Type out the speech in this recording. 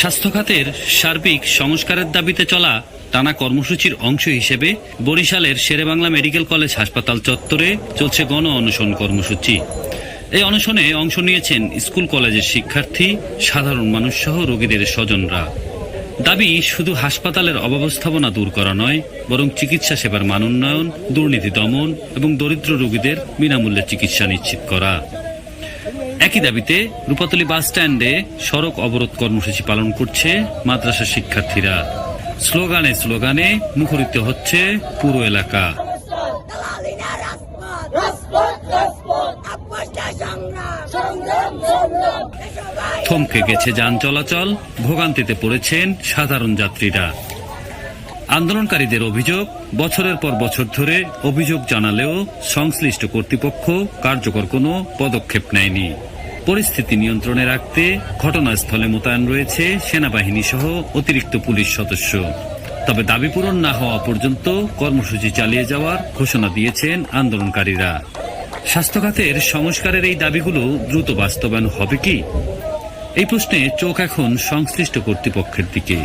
স্বাস্থ্য খাতের সার্বিক সংস্কারের দাবিতে চলা টানা কর্মসূচির অংশ হিসেবে বরিশালের শেরেবাংলা মেডিকেল কলেজ হাসপাতাল চত্বরে চলছে গণ অনশন কর্মসূচি। এই অনশনে অংশ নিয়েছেন স্কুল কলেজের শিক্ষার্থী, সাধারণ মানুষ সহ রোগীদের স্বজনরা। দাবি, শুধু হাসপাতালের অব্যবস্থাপনা দূর করা নয়, বরং চিকিৎসা সেবার মান উন্নয়ন, দুর্নীতি দমন এবং দরিদ্র রোগীদের বিনামূল্যে চিকিৎসা নিশ্চিত করা। একই দাবিতে রূপাতলী বাস স্ট্যান্ডে সড়ক অবরোধ কর্মসূচি পালন করছে মাদ্রাসা শিক্ষার্থীরা। স্লোগানে স্লোগানে মুখরিত হচ্ছে পুরো এলাকা। থমকে গেছে যান চলাচল, ভোগান্তিতে পড়েছেন সাধারণ যাত্রীরা। আন্দোলনকারীদের অভিযোগ, বছরের পর বছর ধরে অভিযোগ জানালেও সংশ্লিষ্ট কর্তৃপক্ষ কার্যকর কোনো পদক্ষেপ নেয়নি। পরিস্থিতি নিয়ন্ত্রণে রাখতে ঘটনাস্থলে মোতায়েন রয়েছে সেনাবাহিনী সহ অতিরিক্ত পুলিশ সদস্য। তবে দাবি পূরণ না হওয়া পর্যন্ত কর্মসূচি চালিয়ে যাওয়ার ঘোষণা দিয়েছেন আন্দোলনকারীরা। স্বাস্থ্যখাতের সংস্কারের এই দাবিগুলো দ্রুত বাস্তবায়ন হবে কি? এই প্রশ্নে চোখ এখন সংশ্লিষ্ট কর্তৃপক্ষের দিকে।